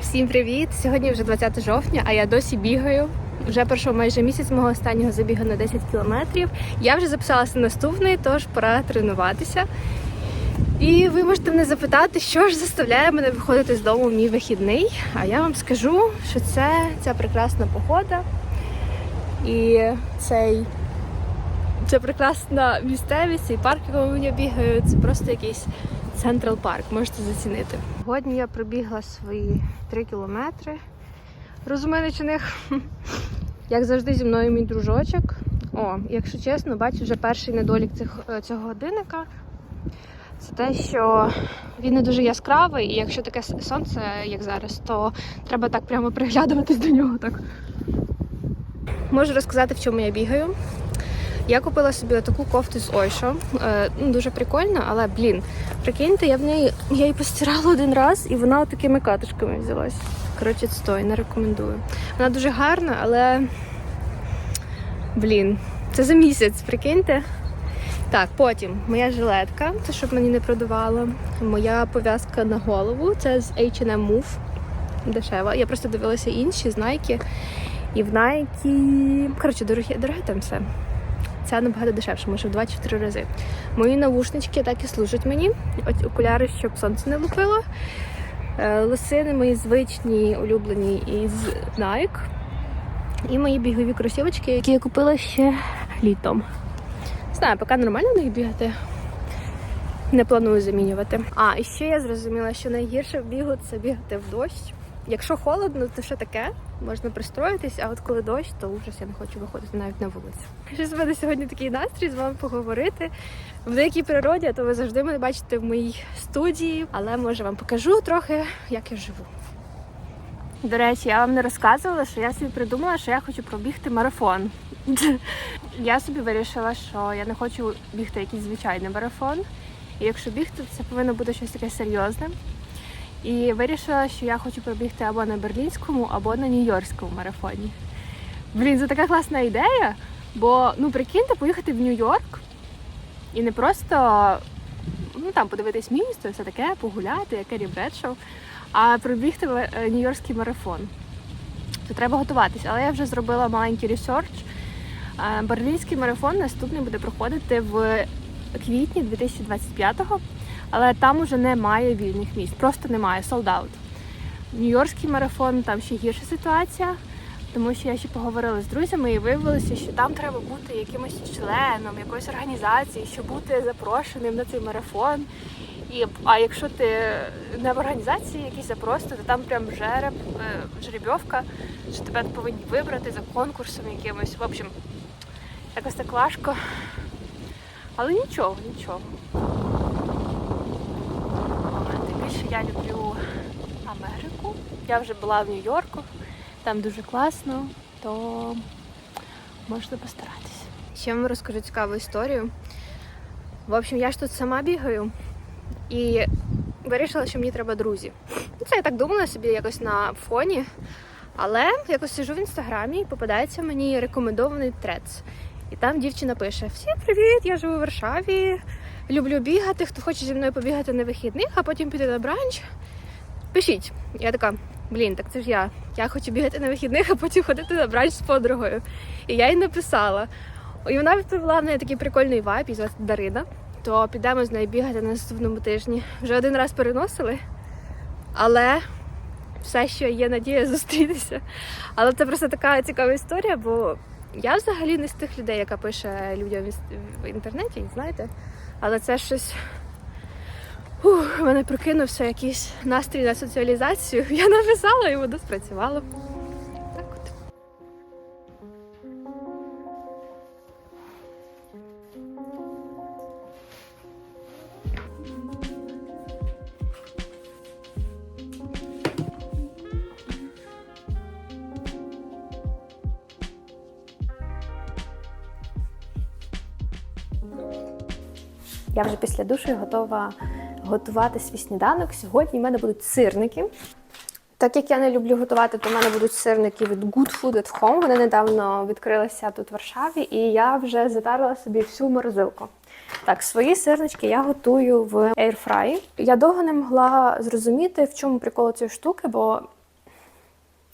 Всім привіт! Сьогодні вже 20 жовтня, а я досі бігаю. Вже пройшов майже місяць мого останнього забігу на 10 кілометрів. Я вже записалася на наступний, тож пора тренуватися. І ви можете мене запитати, що ж заставляє мене виходити з дому в мій вихідний. А я вам скажу, що це ця прекрасна погода і цей. Це прекрасна місцевість, цей парк, якому я бігаю, це просто якийсь Централ Парк, можете зацінити. Сьогодні я пробігла свої 3 кілометри розуминичених. Як завжди, зі мною мій дружочок. О, якщо чесно, бачу вже перший недолік цих, е, цього годинника. Це те, що він не дуже яскравий, і якщо таке сонце, як зараз, то треба так прямо приглядуватись до нього. Так. Можу розказати, в чому я бігаю. Я купила собі таку кофту з Ойшо. Е, ну, дуже прикольно, але блін, прикиньте, я в неї я її постирала один раз, і вона такими катушками взялась. Коротше, стой, не рекомендую. Вона дуже гарна, але блін, це за місяць, прикиньте. Так, потім моя жилетка, це щоб мені не продавало. Моя пов'язка на голову, це з H&M Move. Дешева. Я просто дивилася інші з Nike. І в Nike. Коротше, дороге, дороге там все. Це набагато дешевше, може в 2-4 рази. Мої навушнички так і служать мені. Ось окуляри, щоб сонце не лупило. Е, Лосини мої звичні, улюблені із Nike. І мої бігові кросівочки, які я купила ще літом. Знаю, поки нормально в них бігати. Не планую замінювати. А, і ще я зрозуміла, що найгірше в бігу це бігати в дощ. Якщо холодно, то що таке? Можна пристроїтись, а от коли дощ, то ужас я не хочу виходити навіть на вулицю. Щось в мене сьогодні такий настрій з вами поговорити. В деякій природі, а то ви завжди мене бачите в моїй студії, але може вам покажу трохи, як я живу. До речі, я вам не розказувала, що я собі придумала, що я хочу пробігти марафон. Я собі вирішила, що я не хочу бігти якийсь звичайний марафон. І якщо бігти, це повинно бути щось таке серйозне. І вирішила, що я хочу пробігти або на берлінському, або на нью-йоркському марафоні. Блін, це така класна ідея, бо ну прикиньте, поїхати в Нью-Йорк і не просто ну там подивитись місто, все таке, погуляти, як Керрі Бредшоу, а пробігти ма- е, нью-йоркський марафон. То треба готуватись. Але я вже зробила маленький ресерч. Е, Берлінський марафон наступний буде проходити в квітні 2025-го, але там уже немає вільних місць, просто немає sold. Нью-Йоркський марафон там ще гірша ситуація, тому що я ще поговорила з друзями і виявилося, що там треба бути якимось членом якоїсь організації, щоб бути запрошеним на цей марафон. І, а якщо ти не в організації якийсь запрос, то там прям жереб, е, жеребьовка, що тебе повинні вибрати за конкурсом якимось. В общем, якось так важко. Але нічого, нічого. Я люблю Америку. Я вже була в Нью-Йорку, там дуже класно, то можна постаратися. Ще вам розкажу цікаву історію. В общем, я ж тут сама бігаю і вирішила, що мені треба друзі. Ну, Це я так думала собі якось на фоні. Але якось сижу в інстаграмі і попадається мені рекомендований трец. І там дівчина пише: Всім привіт! Я живу в Варшаві, люблю бігати. Хто хоче зі мною побігати на вихідних, а потім піти на бранч. Пишіть. Я така, блін, так це ж я. Я хочу бігати на вихідних, а потім ходити на бранч з подругою. І я їй написала. І вона відповіла в неї такий прикольний вайб, її звати Дарина. То підемо з нею бігати на наступному тижні. Вже один раз переносили, але все ще є надія зустрітися. Але це просто така цікава історія, бо я взагалі не з тих людей, яка пише людям в інтернеті, знаєте. Але це щось. Ух, мене прокинувся якийсь настрій на соціалізацію. Я написала і воно спрацювало. Я вже після душу готова готувати свій сніданок. Сьогодні в мене будуть сирники. Так як я не люблю готувати, то в мене будуть сирники від Good Food at Home. Вони недавно відкрилися тут в Варшаві, і я вже затерла собі всю морозилку. Так, свої сирнички я готую в airfry. Я довго не могла зрозуміти, в чому прикол цієї штуки, бо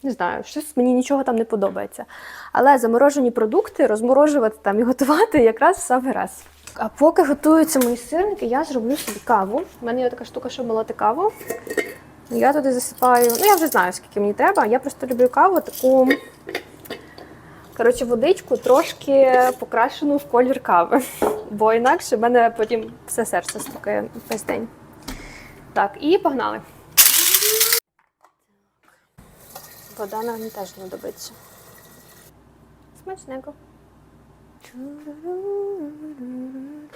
Не знаю, щось мені нічого там не подобається. Але заморожені продукти розморожувати там і готувати якраз в раз. А поки готуються мої сирники, я зроблю собі каву. У мене є така штука, щоб молоти каву. Я туди засипаю. Ну, я вже знаю, скільки мені треба. Я просто люблю каву таку. Коротше, водичку трошки покрашену в колір кави. Бо інакше в мене потім все серце стукає весь день. Так, і погнали. Вода нам теж знадобиться. Смачненько.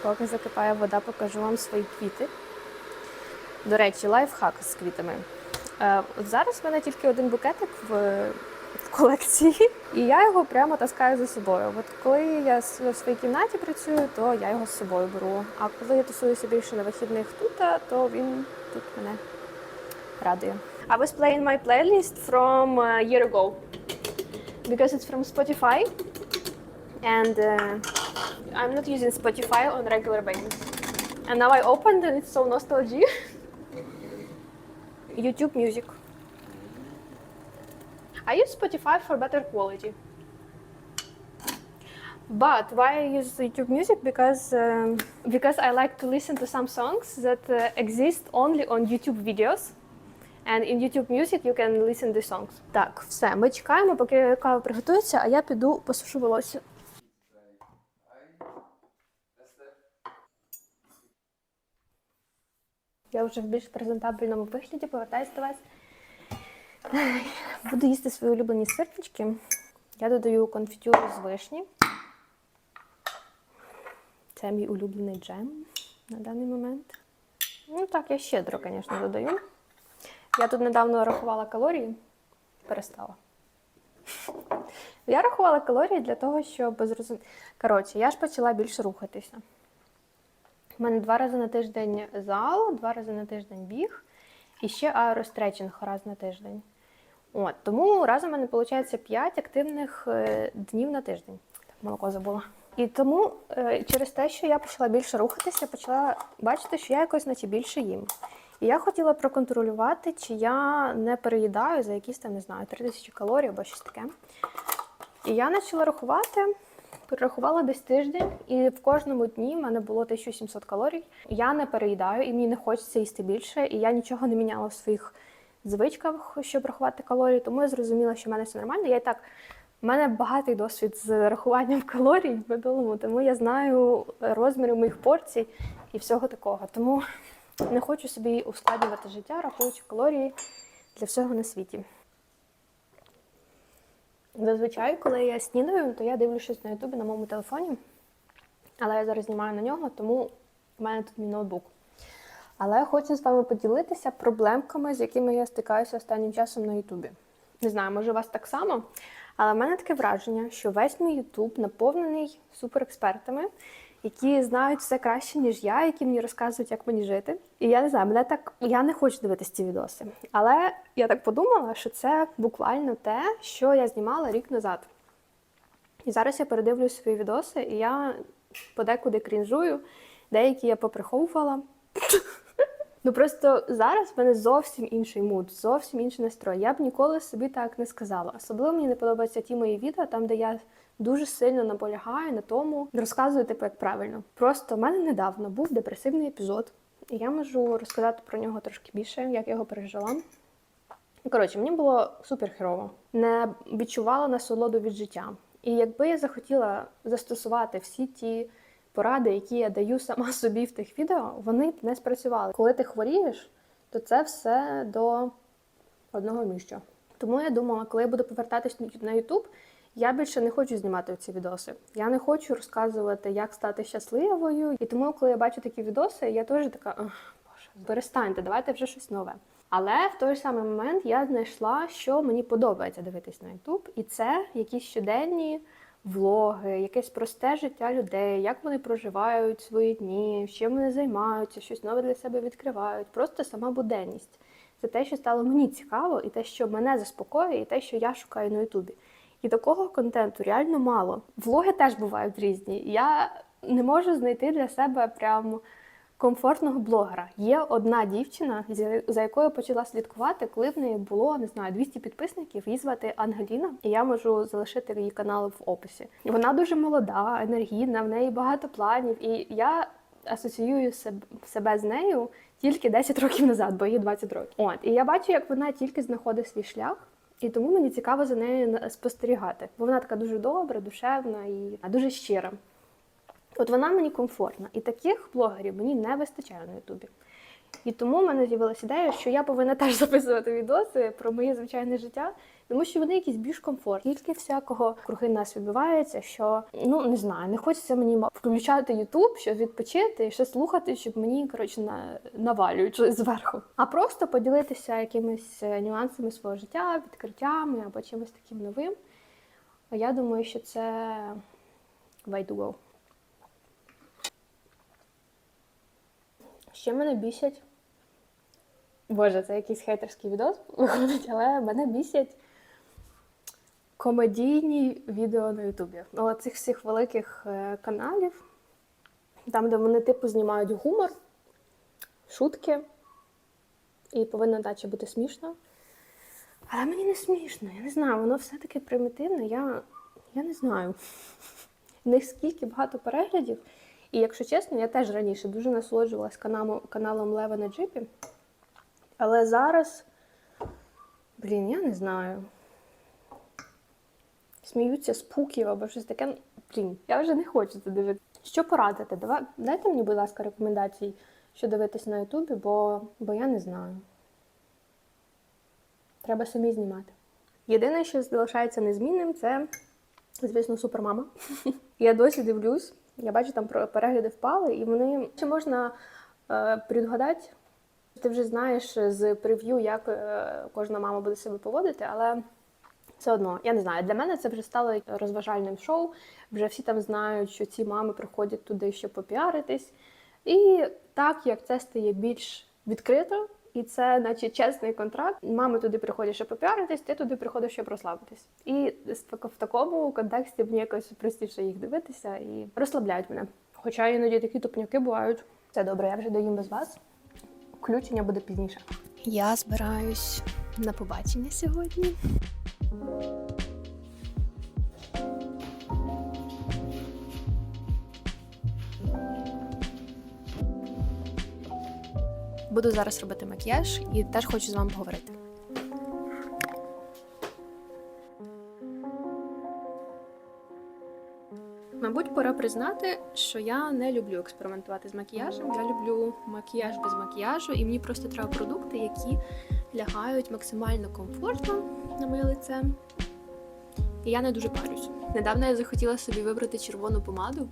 Поки закипає вода, покажу вам свої квіти. До речі, лайфхак з квітами. Е, зараз в мене тільки один букетик в, колекції, і я його прямо таскаю за собою. От коли я в своїй кімнаті працюю, то я його з собою беру. А коли я тусуюся більше на вихідних тут, то він тут мене радує. I was playing my playlist from a year ago because it's from Spotify and uh, I'm not using Spotify on regular basis. And now I opened and it's so nostalgic. YouTube Music. I use Spotify for better quality. But why I use YouTube Music? Because um, because I like to listen to some songs that uh, exist only on YouTube videos. And in YouTube Music you can listen the songs. Так, все, ми чекаємо, поки кава приготується, а я піду посушу волосся. Я вже в більш презентабельному вигляді повертаюся до вас. Буду їсти свої улюблені сирнички. Я додаю конфітюру з вишні. Це мій улюблений джем на даний момент. Ну так, я щедро, звісно, додаю. Я тут недавно рахувала калорії, перестала. Я рахувала калорії для того, щоб зрозуміти. Коротше, я ж почала більше рухатися. У мене два рази на тиждень зал, два рази на тиждень біг і ще аеростретчинг раз на тиждень. От, тому разом у мене виходить 5 активних е, днів на тиждень. Так, молоко забула. І тому е, через те, що я почала більше рухатися, почала бачити, що я якось наче більше їм. І я хотіла проконтролювати, чи я не переїдаю за якісь там, не знаю, 3000 калорій або щось таке. І я почала рахувати, перерахувала десь тиждень, і в кожному дні в мене було 1700 калорій. Я не переїдаю, і мені не хочеться їсти більше, і я нічого не міняла в своїх звичках, щоб рахувати калорії, тому я зрозуміла, що в мене все нормально. Я і так. У мене багатий досвід з рахуванням калорій в минулому, тому я знаю розміри моїх порцій і всього такого. Тому не хочу собі ускладнювати життя, рахуючи калорії для всього на світі. Зазвичай, коли я снідаю, то я дивлюсь щось на Ютубі на моєму телефоні. Але я зараз знімаю на нього, тому в мене тут мій ноутбук. Але хочу з вами поділитися проблемками, з якими я стикаюся останнім часом на Ютубі. Не знаю, може у вас так само, але в мене таке враження, що весь мій Ютуб наповнений суперекспертами, які знають все краще, ніж я, які мені розказують, як мені жити. І я не знаю, мене так я не хочу дивитися ці відоси. Але я так подумала, що це буквально те, що я знімала рік назад. І зараз я передивлюсь свої відоси, і я подекуди крінжую, деякі я поприховувала. Ну просто зараз в мене зовсім інший муд, зовсім інший настрой. Я б ніколи собі так не сказала. Особливо мені не подобаються ті мої відео, там де я дуже сильно наполягаю на тому, розказую типу як правильно. Просто в мене недавно був депресивний епізод, і я можу розказати про нього трошки більше, як я його пережила. Коротше, мені було супер херово. Не відчувала насолоду від життя. І якби я захотіла застосувати всі ті поради, які я даю сама собі в тих відео, вони б не спрацювали. Коли ти хворієш, то це все до одного місця. Тому я думала, коли я буду повертатись на YouTube, я більше не хочу знімати ці відоси. Я не хочу розказувати, як стати щасливою. І тому, коли я бачу такі відоси, я теж така, боже, перестаньте, давайте вже щось нове. Але в той самий момент я знайшла, що мені подобається дивитись на YouTube, і це якісь щоденні влоги, якесь просте життя людей, як вони проживають свої дні, чим вони займаються, щось нове для себе відкривають. Просто сама буденність. Це те, що стало мені цікаво, і те, що мене заспокоює, і те, що я шукаю на Ютубі. І такого контенту реально мало. Влоги теж бувають різні. Я не можу знайти для себе прям комфортного блогера. Є одна дівчина, за якою почала слідкувати, коли в неї було не знаю 200 підписників. Її звати Ангеліна, і я можу залишити її канал в описі. Вона дуже молода, енергійна, в неї багато планів, і я асоціюю себе з нею тільки 10 років назад, бо їй 20 років. От і я бачу, як вона тільки знаходить свій шлях. І тому мені цікаво за нею спостерігати, бо вона така дуже добра, душевна і дуже щира. От вона мені комфортна, і таких блогерів мені не вистачає на Ютубі. І тому в мене з'явилася ідея, що я повинна теж записувати відоси про моє звичайне життя, тому що вони якісь більш комфортні. Тільки всякого круги нас відбувається, що ну не знаю, не хочеться мені включати Ютуб, щоб відпочити і ще слухати, щоб мені коротше на навалюють зверху. А просто поділитися якимись е, нюансами свого життя, відкриттями або чимось таким новим. Я думаю, що це way. Ще мене бісять. Боже, це якийсь хейтерський відос виходить, але мене бісять комедійні відео на Ютубі. Ну, цих всіх великих е, каналів, там, де вони типу знімають гумор, шутки, і повинно наче бути смішно. Але мені не смішно, я не знаю, воно все таке примітивне, я, я не знаю. В них скільки багато переглядів. І якщо чесно, я теж раніше дуже насолоджувалась каналом, каналом Лева на джипі. Але зараз, блін, я не знаю. Сміються з пуків або щось таке. Блін, я вже не хочу це дивитися. Що порадити? Давай, дайте мені, будь ласка, рекомендацій, що дивитися на Ютубі, бо, бо я не знаю. Треба самі знімати. Єдине, що залишається незмінним, це, звісно, супермама. Я досі дивлюсь. Я бачу, там перегляди впали, і вони чи можна е, предугадати, ти вже знаєш з прев'ю, як е, кожна мама буде себе поводити, але все одно, я не знаю, для мене це вже стало розважальним шоу. Вже всі там знають, що ці мами приходять туди, щоб попіаритись. І так як це стає більш відкрито, і це, наче чесний контракт, мами туди приходять, щоб попіаритись, ти туди приходиш, щоб розслабитись. І в такому контексті мені якось простіше їх дивитися і розслабляють мене. Хоча іноді такі тупняки бувають. Все добре, я вже доїм без вас. Включення буде пізніше. Я збираюсь на побачення сьогодні. Буду зараз робити макіяж і теж хочу з вами поговорити. Мабуть, пора признати, що я не люблю експериментувати з макіяжем. Я люблю макіяж без макіяжу, і мені просто треба продукти, які лягають максимально комфортно на моє лице. І я не дуже парюсь. Недавно я захотіла собі вибрати червону помаду.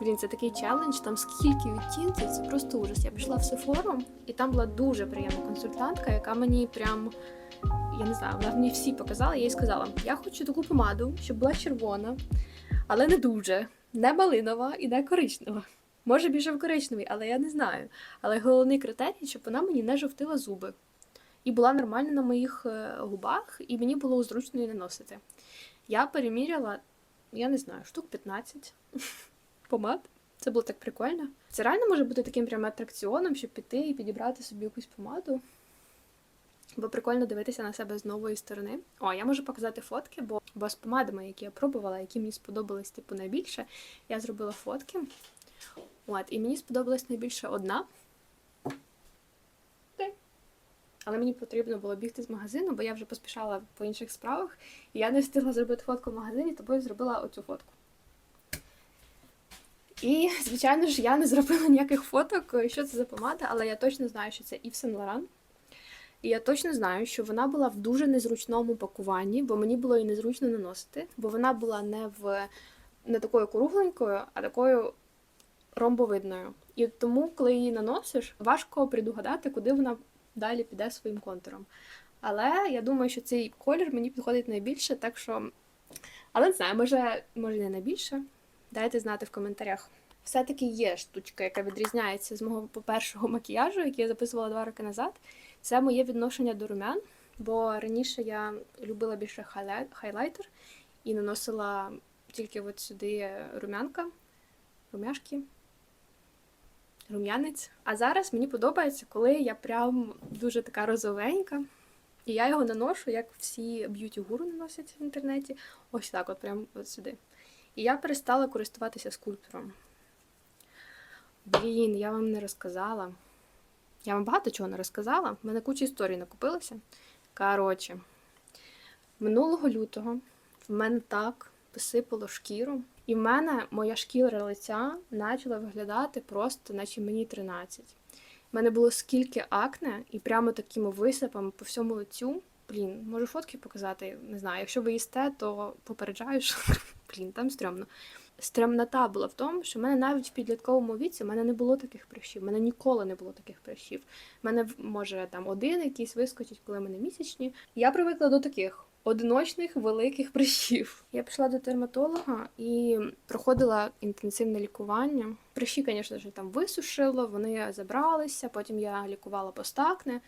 Блін, це такий челендж, там скільки відтінків, це просто ужас. Я пішла в Sephora, і там була дуже приємна консультантка, яка мені прям, я не знаю, вона мені всі показала, я їй сказала, я хочу таку помаду, щоб була червона, але не дуже, не малинова і не коричнева. Може більше в коричневий, але я не знаю. Але головний критерій, щоб вона мені не жовтила зуби. І була нормально на моїх е, губах, і мені було зручно її наносити. Я переміряла, я не знаю, штук 15 помад. Це було так прикольно. Це реально може бути таким прям атракціоном, щоб піти і підібрати собі якусь помаду. Бо прикольно дивитися на себе з нової сторони. О, я можу показати фотки, бо, бо з помадами, які я пробувала, які мені сподобались типу найбільше, я зробила фотки. От, і мені сподобалась найбільше одна. Ти. Але мені потрібно було бігти з магазину, бо я вже поспішала по інших справах, і я не встигла зробити фотку в магазині, я зробила оцю фотку. І, звичайно ж, я не зробила ніяких фоток, що це за помада, але я точно знаю, що це Yves Saint Laurent. І я точно знаю, що вона була в дуже незручному пакуванні, бо мені було її незручно наносити, бо вона була не в не такою кругленькою, а такою ромбовидною. І тому, коли її наносиш, важко предугадати, куди вона далі піде своїм контуром. Але я думаю, що цей колір мені підходить найбільше, так що. Але не знаю, може, може не найбільше. Дайте знати в коментарях. Все-таки є штучка, яка відрізняється з мого першого макіяжу, який я записувала два роки назад. Це моє відношення до румян, бо раніше я любила більше хайлайтер і наносила тільки от сюди румянка, румяшки. Рум'янець. А зараз мені подобається, коли я прям дуже така розовенька. І я його наношу, як всі б'юті-гуру наносять в інтернеті. Ось так, от прям от сюди. І я перестала користуватися скульптором. Блін, я вам не розказала. Я вам багато чого не розказала. В мене куча історій накопилося. Коротше, минулого лютого в мене так посипало шкіру. І в мене моя шкіра лиця почала виглядати просто, наче мені 13. У мене було скільки акне, і прямо такими висипами по всьому лицю. Блін, можу фотки показати, не знаю. Якщо ви їсте, то попереджаю, що блін, там стрьомно. Стремнота була в тому, що в мене навіть в підлітковому віці в мене не було таких прищів. В мене ніколи не було таких прищів. В мене може там один якийсь вискочить, коли мене місячні. Я привикла до таких одиночних великих прищів. Я пішла до дерматолога і проходила інтенсивне лікування. Прищі, звісно ж, там висушило, вони забралися. Потім я лікувала постакне.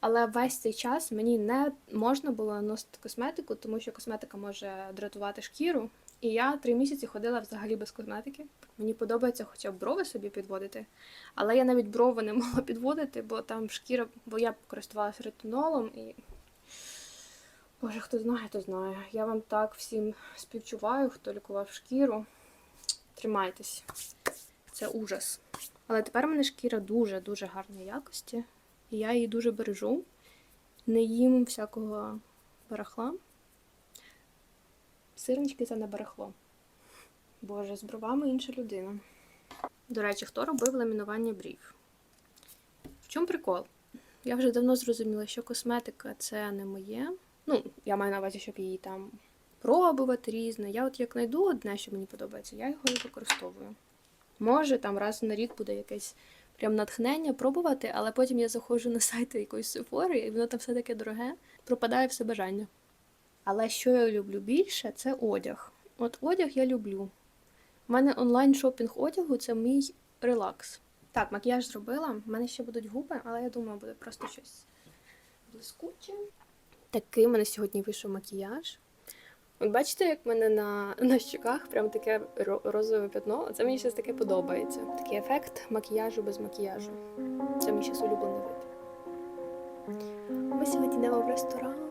Але весь цей час мені не можна було наносити косметику, тому що косметика може дратувати шкіру. І я три місяці ходила взагалі без косметики. Мені подобається хоча б брови собі підводити, але я навіть брови не могла підводити, бо там шкіра, бо я користувалася ретинолом і. Боже, хто знає, то знає. Я вам так всім співчуваю, хто лікував шкіру. Тримайтесь, це ужас. Але тепер у мене шкіра дуже-дуже гарної якості. І я її дуже бережу. Не їм всякого барахла. Сирнички це не барахло. Боже, з бровами інша людина. До речі, хто робив ламінування брів? В чому прикол? Я вже давно зрозуміла, що косметика це не моє. Ну, я маю на увазі, щоб її там пробувати різне. Я от як знайду одне, що мені подобається, я його і використовую. Може, там раз на рік буде якесь прям натхнення пробувати, але потім я заходжу на сайт якоїсь сефори, і воно там все таке дороге, пропадає все бажання. Але що я люблю більше, це одяг. От одяг я люблю. У мене онлайн шопінг одягу це мій релакс. Так, макіяж зробила. У мене ще будуть губи, але я думаю, буде просто щось блискуче. Такий мене сьогодні вийшов макіяж. От бачите, як в мене на, на щоках прям таке розове пятно. Це мені щось таке подобається. Такий ефект макіяжу без макіяжу. Це мій щас улюблений вид. Ми сьогодні йдемо в ресторан.